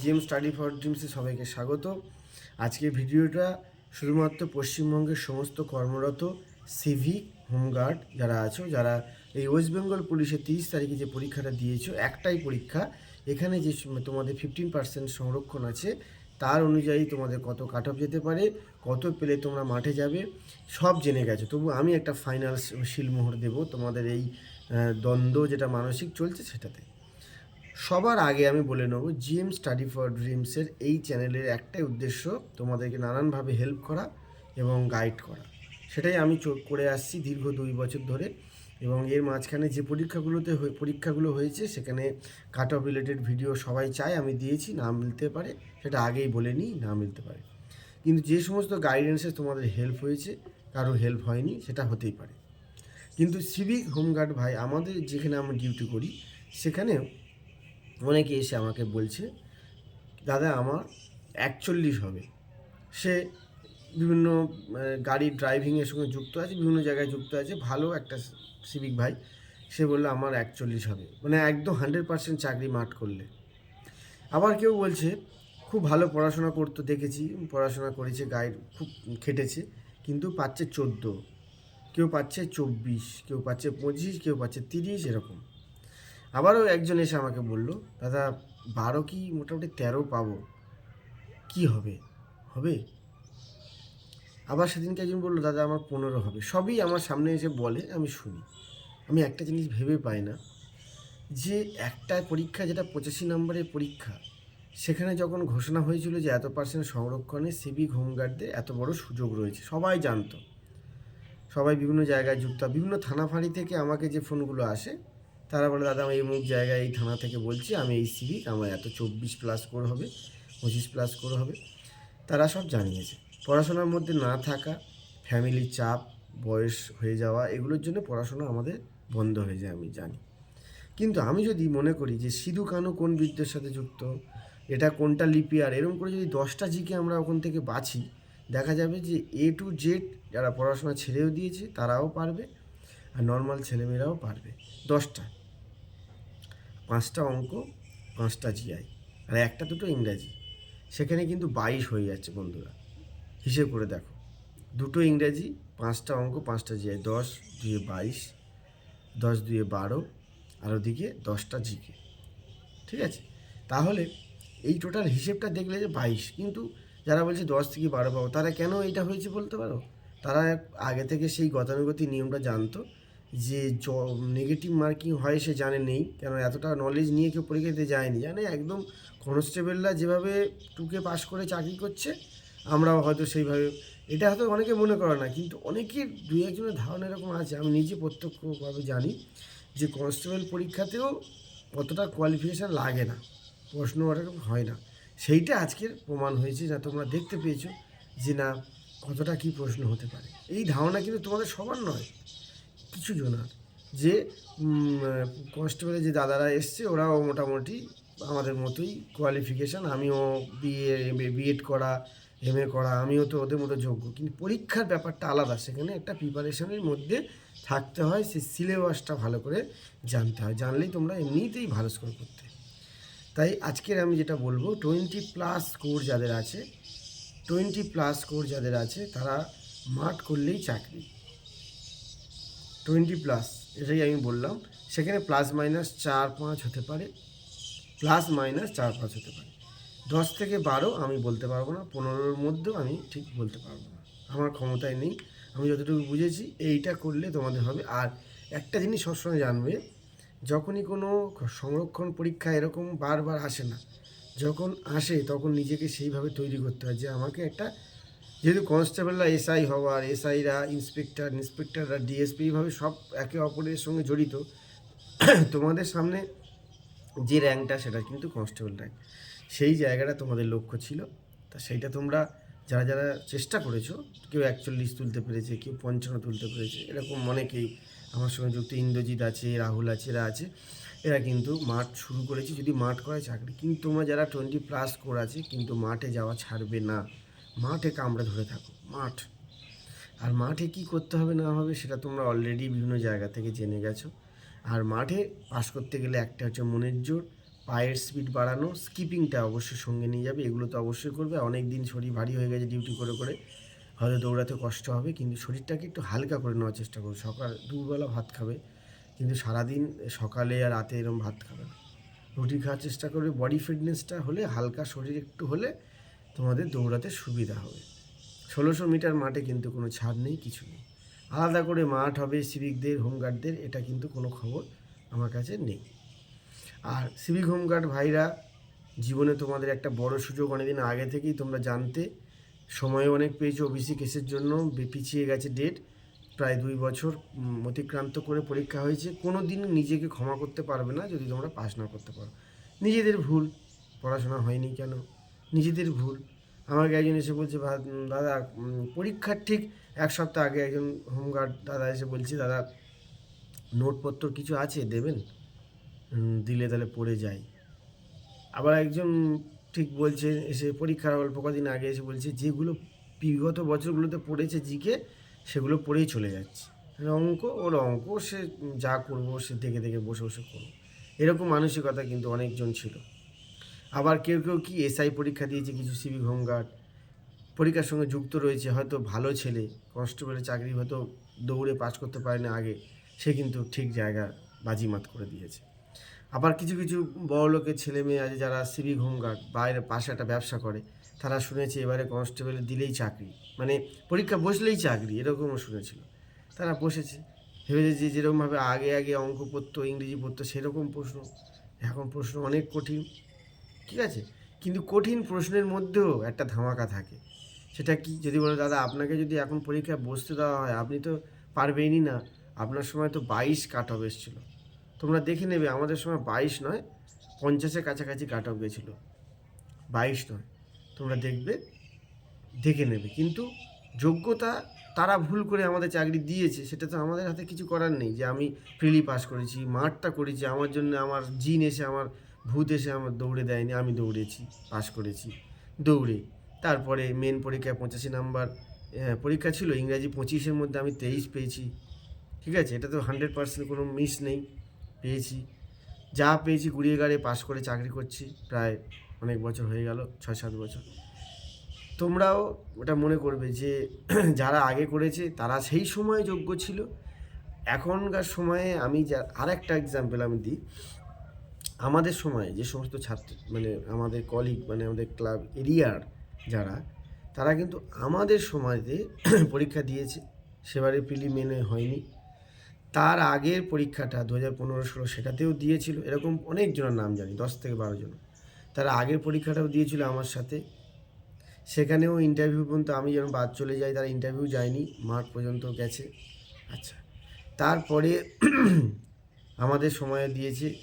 GM study for ড্রিমসে সবাইকে স্বাগত। আজকের ভিডিওটা শুধুমাত্র পশ্চিমবঙ্গের সমস্ত কর্মরত সিভিক হোমগার্ড যারা আছো, যারা এই ওয়েস্ট বেঙ্গল পুলিশের তিরিশ তারিখে যে পরীক্ষাটা দিয়েছ, একটাই পরীক্ষা। এখানে যে তোমাদের ফিফটিন পার্সেন্ট সংরক্ষণ আছে, তার অনুযায়ী তোমাদের কত কাট অফ যেতে পারে, কত পেলে তোমরা মাঠে যাবে, সব জেনে গেছো। তবু আমি একটা ফাইনাল শিলমোহর দেবো। তোমাদের এই দ্বন্দ্ব যেটা মানসিক চলছে সেটাতে। সবার আগে আমি বলে নেব জিএম স্টাডি ফর ড্রিমসের এই চ্যানেলের একটাই উদ্দেশ্য তোমাদেরকে নানানভাবে হেল্প করা এবং গাইড করা। সেটাই আমি চো- করে আসছি দীর্ঘ দুই বছর ধরে এবং এর মাঝখানে যে পরীক্ষাগুলোতে পরীক্ষাগুলো হয়েছে সেখানে কাট অফ রিলেটেড ভিডিও সবাই চায়, আমি দিয়েছি, না মিলতে পারে, সেটা আগেই বলে নিই, না মিলতে পারে। কিন্তু যে সমস্ত গাইডেন্সে তোমাদের হেল্প হয়েছে, কারও হেল্প হয়নি, সেটা হতেই পারে। কিন্তু সিভিক হোমগার্ড ভাই, আমাদের যেখানে আমরা ডিউটি করি, সেখানেও অনেকে এসে আমাকে বলছে, দাদা, আমার একচল্লিশ হবে। সে বিভিন্ন গাড়ি ড্রাইভিংয়ের সঙ্গে যুক্ত আছে, বিভিন্ন জায়গায় যুক্ত আছে, ভালো একটা সিভিক ভাই। সে বলল, আমার একচল্লিশ হবে। মানে একদম হান্ড্রেড পার্সেন্ট চাকরি মাঠ করলে। আবার কেউ বলছে, খুব ভালো পড়াশোনা করতে, দেখেছি, পড়াশোনা করেছে গাইড খুব খেটেছে, কিন্তু পাচ্ছে চোদ্দ। কেউ পাচ্ছে চব্বিশ, কেউ পাচ্ছে পঁচিশ, কেউ পাচ্ছে তিরিশ, এরকম। আবারও একজন এসে আমাকে বলল, দাদা, বারো কি মোটামুটি তেরো পাবো? কি হবে? হবে? আবার সেদিনকে একজন বলল, দাদা, আমার পনেরো হবে। সবই আমার সামনে এসে বলে, আমি শুনি। আমি একটা জিনিস ভেবে পাই না যে একটা পরীক্ষা যেটা পঁচাশি নম্বরের পরীক্ষা, সেখানে যখন ঘোষণা হয়েছিল যে এত পার্সেন্ট সংরক্ষণে সিভিক হোমগার্ডদের এত বড় সুযোগ রয়েছে, সবাই জানতো। সবাই বিভিন্ন জায়গায় যুক্ত, বিভিন্ন থানা ফাঁড়ি থেকে আমাকে যে ফোনগুলো আসে তারা বলে, দাদা, আমি এই মুখ জায়গায় এই থানা থেকে বলছি, আমি এই সিভিক আমার এত চব্বিশ প্লাস করে হবে, পঁচিশ প্লাস করে হবে। তারা সব জানিয়েছে। পড়াশোনার মধ্যে না থাকা ফ্যামিলির চাপ, বয়স হয়ে যাওয়া, এগুলোর জন্য পড়াশোনা আমাদের বন্ধ হয়ে যায়, আমি জানি। কিন্তু আমি যদি মনে করি যে সিধু কানু কোন বিদ্যের সাথে যুক্ত, এটা কোনটা লিপি আর এরকম করে যদি দশটা জিকে আমরা ওখান থেকে বাছি, দেখা যাবে যে এ টু জেড যারা পড়াশোনা ছেড়েও দিয়েছে, তারাও পারবে। আর নর্মাল ছেলেমেয়েরাও পারবে। দশটা। পাঁচটা অঙ্ক, পাঁচটা জিআই আর একটা দুটো ইংরাজি। সেখানে কিন্তু বাইশ হয়ে যাচ্ছে বন্ধুরা। হিসেব করে দেখো। দুটো ইংরাজি, পাঁচটা অঙ্ক, পাঁচটা জিআই দশ দুয়ে বাইশ, দশ দুয়ে বারো, আর ওদিকে দশটা জিকে ঠিক আছে? তাহলে এই টোটাল হিসেবটা দেখলে যে বাইশ। কিন্তু যারা বলছে দশ থেকে বারো পাবো, তারা কেন এটা হয়েছে বলতে পারো? তারা আগে থেকে সেই গতানুগতিক নিয়মটা জানতো। যে জ নেগেটিভ মার্কিং হয় সে জানে নেই। কেন এতটা নলেজ নিয়ে কেউ পরীক্ষা দিতে যায়নি। জানে, একদম কনস্টেবলরা যেভাবে টুকে পাশ করে চাকরি করছে, আমরাও হয়তো সেইভাবে। এটা হয়তো অনেকে মনে করে না, কিন্তু অনেকের দুই একজনের ধারণা এরকম আছে। আমি নিজে প্রত্যক্ষভাবে জানি যে কনস্টেবল পরীক্ষাতেও অতটা কোয়ালিফিকেশান লাগে না। প্রশ্ন ওরকম হয় না। সেইটা আজকের প্রমাণ হয়েছে, যা তোমরা দেখতে পেয়েছ যে না, কতটা কি প্রশ্ন হতে পারে। এই ধারণা কিন্তু তোমাদের সবার নয়। কিছু জনার যে কনস্টেবলের যে দাদারা এসছে, ওরাও মোটামুটি আমাদের মতোই কোয়ালিফিকেশান আমিও বিএ বিএড করা এম এ করা, আমিও তো ওদের মতো যোগ্য। কিন্তু পরীক্ষার ব্যাপারটা আলাদা, সেখানে একটা প্রিপারেশনের মধ্যে থাকতে হয় সেই সিলেবাসটা ভালো করে জানতে হয়। জানলেই তোমরা এমনিতেই ভালো স্কোর করতে। তাই আজকের আমি যেটা বলব টোয়েন্টি প্লাস স্কোর যাদের আছে টোয়েন্টি প্লাস স্কোর যাদের আছে, তারা মাঠ করলেই চাকরি। টোয়েন্টি প্লাস, এটাই আমি বললাম। সেখানে প্লাস মাইনাস চার পাঁচ হতে পারে, প্লাস মাইনাস চার পাঁচ হতে পারে। দশ থেকে বারো আমি বলতে পারব না, পনেরোর মধ্যেও আমি ঠিক বলতে পারব না। আমার ক্ষমতায় নেই, আমি যতটুকু বুঝেছি, এইটা করলে তোমাদের হবে। আর একটা জিনিস সবসময় জানবে, যখনই কোনো সংরক্ষণ পরীক্ষা এরকম বারবার আসে না, যখন আসে তখন নিজেকে সেইভাবে তৈরি করতে হয় যে আমাকে একটা যেহেতু কনস্টেবলরা এসআই হওয়ার, এসআইরা, ইন্সপেক্টর, ইন্সপেক্টররা, ডিএসপি এইভাবে সব একে অপরের সঙ্গে জড়িত, তোমাদের সামনে যে র্যাঙ্কটা সেটা কিন্তু কনস্টেবল র্যাঙ্ক। সেই জায়গাটা তোমাদের লক্ষ্য ছিল। তা সেইটা তোমরা যারা যারা চেষ্টা করেছ, কেউ একচল্লিশ তুলতে পেরেছে, কেউ পঞ্চান্ন তুলতে পেরেছে, এরকম অনেকেই আমার সঙ্গে যুক্ত ইন্দ্রজিৎ আছে, রাহুল আছে, এরা আছে, এরা কিন্তু মাঠ শুরু করেছে। যদি মাঠ করে চাকরি, কিন্তু তোমরা যারা টোয়েন্টি প্লাস স্কোর আছে, কিন্তু মাঠে যাওয়া ছাড়বে না। মাঠে কামড়ে ধরে থাকো, মাঠ। আর মাঠে কি করতে হবে না হবে সেটা তোমরা অলরেডি বিভিন্ন জায়গা থেকে জেনে গেছো। আর মাঠে পাস করতে গেলে একটা হচ্ছে মনের জোর, পায়ের স্পিড বাড়ানো স্কিপিংটা অবশ্যই সঙ্গে নিয়ে যাবে, এগুলো তো অবশ্যই করবে। অনেক দিন শরীর ভারী হয়ে গেছে ডিউটি করে করে, হয়তো দৌড়াতে কষ্ট হবে, কিন্তু শরীরটাকে একটু হালকা করে নেওয়ার চেষ্টা করবে সকাল দুবেলা ভাত খাবে, কিন্তু সারাদিন সকালে আর রাতে এরকম ভাত খাবে রুটি খাওয়ার চেষ্টা করবে বডি ফিটনেসটা হলে হালকা শরীর একটু হলে তোমাদের দৌড়াতে সুবিধা হবে। ষোলোশো মিটার মাঠে কিন্তু কোনো ছাড় নেই, কিছু নেই। আলাদা করে মাঠ হবে সিভিকদের, হোমগার্ডদের, এটা কিন্তু কোনো খবর আমার কাছে নেই। আর সিভিক, হোমগার্ড ভাইরা জীবনে তোমাদের একটা বড় সুযোগ অনেকদিন আগে থেকেই তোমরা জানতে সময় অনেক পেয়েছ ওবিসি কেসের জন্য পিছিয়ে গেছে ডেট, প্রায় দুই বছর অতিক্রান্ত করে পরীক্ষা হয়েছে। কোনো দিন নিজেকে ক্ষমা করতে পারবে না যদি তোমরা পাস না করতে পারো। নিজেদের ভুল, পড়াশোনা হয়নি কেন? নিজেদের ভুল। আমাকে একজন এসে বলছে দাদা পরীক্ষার ঠিক এক সপ্তাহ আগে একজন হোমগার্ড দাদা এসে বলছে, দাদা, নোটপত্র কিছু আছে, দেবেন? দিলে তাহলে পড়ে যাই। আবার একজন ঠিক বলছে, এসে পরীক্ষার অল্প কদিন আগে এসে বলছে, যেগুলো বিগত বছরগুলোতে পড়েছে জিকে, সেগুলো পড়েই চলে যাচ্ছে। অঙ্ক ওর অঙ্ক সে যা করব, সে দেখে দেখে বসে বসে করব। এরকম মানসিকতা কিন্তু অনেকজন ছিল। আবার কেউ কেউ কি এসআই পরীক্ষা দিয়েছে, কিছু সিভিক হোমগার্ড পরীক্ষার সঙ্গে যুক্ত রয়েছে, হয়তো ভালো ছেলে কনস্টেবলের চাকরি হয়তো দৌড়ে পাস করতে পারে না আগে, সে কিন্তু ঠিক জায়গা বাজিমাত করে দিয়েছে। আবার কিছু কিছু বড় লোকের ছেলে মেয়ে আছে যারা সিভিক হোমগার্ড বাইরে পাশে একটা ব্যবসা করে, তারা শুনেছে এবারে কনস্টেবলে দিলেই চাকরি মানে পরীক্ষা বসলেই চাকরি, এরকমও শুনেছিল। তারা বসেছে, ভেবেছে যে যেরকমভাবে আগে আগে অঙ্ক পড়তো, ইংরেজি পড়তো, সেরকম প্রশ্ন, এখন প্রশ্ন অনেক কঠিন। ঠিক আছে? কিন্তু কঠিন প্রশ্নের মধ্যেও একটা ধামাকা থাকে। সেটা কি? যদি বলো, দাদা, আপনাকে যদি এখন পরীক্ষায় বসতে দেওয়া হয়, আপনি তো পারবেনই না। আপনার সময় তো বাইশ কাট অফ এসেছিল। তোমরা দেখে নেবে, আমাদের সময় বাইশ নয়, পঞ্চাশের কাছাকাছি কাট অফ গেছিল। বাইশ নয়। তোমরা দেখবে, দেখে নেবে। কিন্তু যোগ্যতা তারা ভুল করে আমাদের চাকরি দিয়েছে, সেটা তো আমাদের হাতে কিছু করার নেই। যে আমি প্রিলি পাস করেছি, মাঠটা করেছি, আমার জন্য আমার জিন এসে আমার ভূত এসে আমার দৌড়ে দেয়নি, আমি দৌড়েছি পাশ করেছি। দৌড়ে। তারপরে মেন পরীক্ষায় পঁচাশি নাম্বার পরীক্ষা ছিল, ইংরাজি পঁচিশের মধ্যে আমি তেইশ পেয়েছি। ঠিক আছে? এটা তো হান্ড্রেড পার্সেন্ট কোনো মিস নেই, পেয়েছি। যা পেয়েছি কুড়িয়ে গাড়ে পাস করে চাকরি করছি, প্রায় অনেক বছর হয়ে গেল ছয় সাত বছর। তোমরাও ওটা মনে করবে যে যারা আগে করেছে, তারা সেই সময় যোগ্য ছিল। এখনকার সময়ে আমি যা আর একটা এক্সাম্পল আমি দিই। আমাদের সময়ে যে সমস্ত ছাত্র মানে আমাদের কলিগ মানে আমাদের ক্লাব এরিয়ার যারা, তারা কিন্তু আমাদের সময়তে পরীক্ষা দিয়েছে। সেবারে প্রিলিমিনে হয়নি। তার আগের পরীক্ষাটা দু হাজার পনেরো ষোলো সেটাতেও দিয়েছিল। এরকম অনেকজনের নাম জানি, দশ থেকে বারো জন। তারা আগের পরীক্ষাটাও দিয়েছিল আমার সাথে। সেখানেও ইন্টারভিউ পর্যন্ত আমি যখন বাদ চলে যাই, তারা ইন্টারভিউ যায়নি। মাঠ পর্যন্ত গেছে। আচ্ছা। তারপরে আমাদের সময়ে দিয়েছে।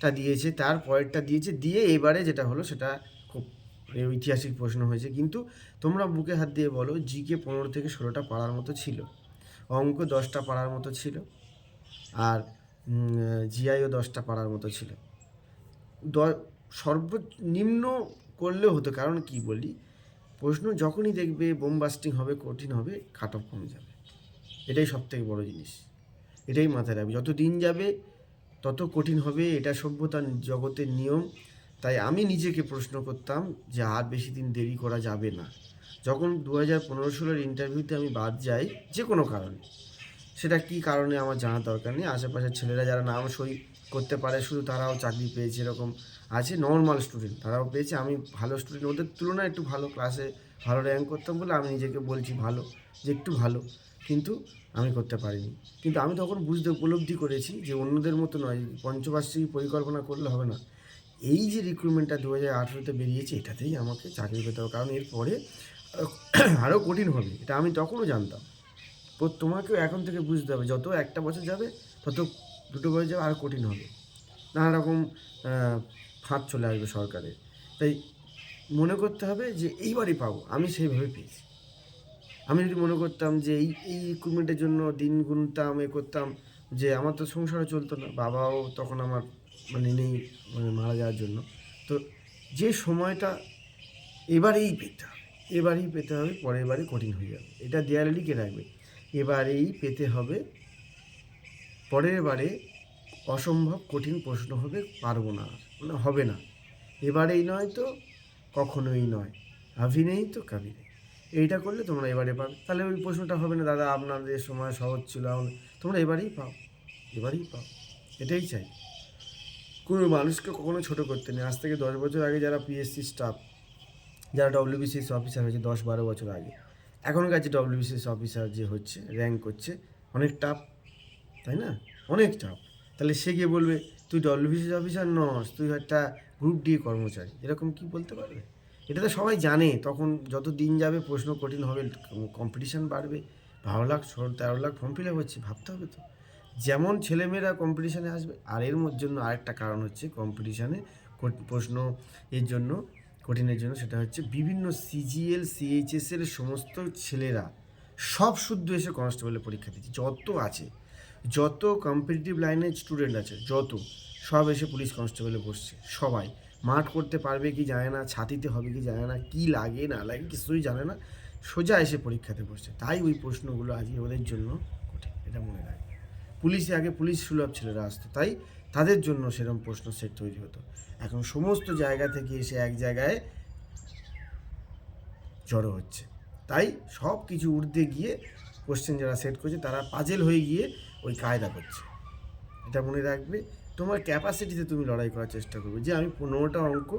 তারপরেরটা দিয়েছে, তার পরেরটা দিয়েছে, দিয়ে এবারে যেটা হলো সেটা খুব মানে ঐতিহাসিক প্রশ্ন হয়েছে। কিন্তু তোমরা বুকে হাত দিয়ে বলো, জিকে পনেরো থেকে ষোলোটা পাড়ার মতো ছিল অঙ্ক দশটা পাড়ার মতো ছিল, আর জিআইও দশটা পাড়ার মতো ছিল। দ সর্বনিম্ন করলেও হতো, কারণ কি বলি, প্রশ্ন যখনই দেখবে বোম বোমবাস্টিং হবে, কঠিন হবে অফ কমে যাবে। এটাই সব থেকে বড়ো জিনিস। এটাই মাথায় রাখবে। যত দিন যাবে তত কঠিন হবে এটা সভ্যতার জগতের নিয়ম। তাই আমি নিজেকে প্রশ্ন করতাম যে আর বেশি দিন দেরি করা যাবে না। যখন দু হাজার পনেরো ষোলোর ইন্টারভিউতে আমি বাদ যাই যে কোনো কারণে। সেটা কি কারণে আমার জানার দরকার নেই। আশেপাশের ছেলেরা যারা নাম সই করতে পারে শুধু তারাও চাকরি পেয়েছে এরকম। আছে নর্মাল স্টুডেন্ট তারাও পেয়েছে। আমি ভালো স্টুডেন্ট ওদের তুলনায় একটু ভালো ক্লাসে ভালো র্যাঙ্ক করতাম বলে আমি নিজেকে বলছি ভালো, যে একটু ভালো। কিন্তু আমি করতে পারিনি। কিন্তু আমি তখন বুঝতে উপলব্ধি করেছি যে অন্যদের মতো নয়, পঞ্চবার্ষিক পরিকল্পনা করলে হবে না। এই যে রিক্রুটমেন্টটা দু হাজার আঠেরোতে বেরিয়েছে, এটাতেই আমাকে চাকরি পেতে হবে। কারণ এরপরে আরও কঠিন হবে, এটা আমি তখনও জানতাম। তো তোমাকেও এখন থেকে বুঝতে হবে, যত একটা বছর যাবে, তত দুটো বছর যাবে আরও কঠিন হবে। নানা রকম ফাঁদ চলে আসবে সরকারের। তাই মনে করতে হবে যে এইবারই পাবো, আমি সেইভাবে পেয়েছি। আমি যদি মনে করতাম যে এই এই রিক্রুটমেন্টের জন্য দিন গুনতাম, এ করতাম, যে আমার তো সংসারও চলতো না, বাবাও তখন আমার মানে নেই মানে মারা যাওয়ার জন্য। তো যে সময়টা এবারেই পেতে হবে, এবারেই পেতে হবে, পরের বারে কঠিন হয়ে যাবে। এটা দেয়ালে লিখে রাখবে, এবারেই পেতে হবে, পরের বারে অসম্ভব কঠিন প্রশ্ন হবে, পারব না মানে হবে না। এবারেই নয় তো কখনোই নয়। আভি নেই তো কাবি নেই। এইটা করলে তোমরা এবারে পাবে। তাহলে ওই প্রশ্নটা হবে না, দাদা, আপনাদের সময় সহজ ছিল তোমরা এবারেই পাও এবারেই পাও। এটাই চাই। কোনো মানুষকে কখনো ছোট করতে নেই। আজ থেকে দশ বছর আগে যারা পিএসসি স্টাফ যারা ডব্লিউবিসিএস অফিসার হয়েছে দশ বারো বছর আগে, এখনকার যে ডব্লিউবিসিএস অফিসার যে হচ্ছে র্যাঙ্ক করছে, অনেক টাফ তাই না? অনেক টাফ তাহলে সে গিয়ে বলবে, তুই ডব্লিউবিসিএস অফিসার নস, তুই একটা গ্রুপ ডি কর্মচারী। এরকম কি বলতে পারবে? এটা তো সবাই জানে, তখন যত দিন যাবে প্রশ্ন কঠিন হবে কম্পিটিশান বাড়বে, বারো লাখ ষোলো তেরো লাখ ফর্ম ফিল আপ হচ্ছে, ভাবতে হবে তো। যেমন ছেলেমেয়েরা কম্পিটিশানে আসবে, আর এর মধ্যে জন্য আরেকটা কারণ হচ্ছে কম্পিটিশানে প্রশ্ন এর জন্য কঠিনের জন্য, সেটা হচ্ছে বিভিন্ন সিজিএল সিএইচএস এর সমস্ত ছেলেরা সব শুদ্ধ এসে কনস্টেবলের পরীক্ষা দিচ্ছে, যত আছে, যত কম্পিটিটিভ লাইনের স্টুডেন্ট আছে, যত সব এসে পুলিশ কনস্টেবলে বসছে, সবাই। মাঠ করতে পারবে কি জানে না, ছাতিতে হবে কি জানে না, কি লাগে, না লাগে, কিছুই জানে না। সোজা এসে পরীক্ষাতে বসছে। তাই ওই প্রশ্নগুলো আজকে ওদের জন্য কঠিন, এটা মনে রাখবে। পুলিশে আগে পুলিশ সুলভ ছেলেরা আসতো, তাই তাদের জন্য সেরকম প্রশ্ন সেট তৈরি হতো। এখন সমস্ত জায়গা থেকে এসে এক জায়গায় জড়ো হচ্ছে। তাই সব কিছু ঊর্ধ্বে গিয়ে কোশ্চেন যারা সেট করছে, তারা পাজেল হয়ে গিয়ে ওই কায়দা করছে। এটা মনে রাখবে। তোমার ক্যাপাসিটিতে তুমি লড়াই করার চেষ্টা করবে। যে আমি পনেরোটা অঙ্ক,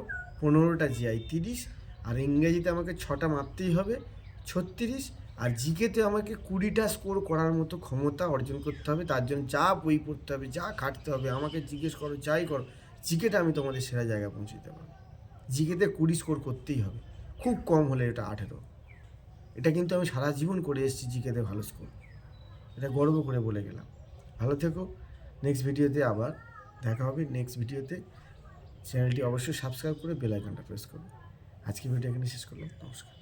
পনেরোটা জিআই তিরিশ, আর ইংরেজিতে আমাকে ছটা মারতেই হবে, ছত্রিশ, আর জিকেতে আমাকে কুড়িটা স্কোর করার মতো ক্ষমতা অর্জন করতে হবে, তার জন্য যা বই পড়তে হবে, যা খাটতে হবে, আমাকে জিজ্ঞেস করো, যাই করো জিকেটা আমি তোমাদের সেরা জায়গায় পৌঁছে দিতে পারব। জিকেতে কুড়ি স্কোর করতেই হবে, খুব কম হলে এটা আঠেরো। এটা কিন্তু আমি সারা জীবন করে এসেছি জিকেতে ভালো স্কোর এটা গর্ব করে বলে গেলাম। ভালো থেকো নেক্সট ভিডিওতে আবার দেখা হবে নেক্সট ভিডিওতে চ্যানেলটি অবশ্যই সাবস্ক্রাইব করে বেল আইকনটা প্রেস করুন আজকে ভিডিও এখানে শেষ করলাম। নমস্কার।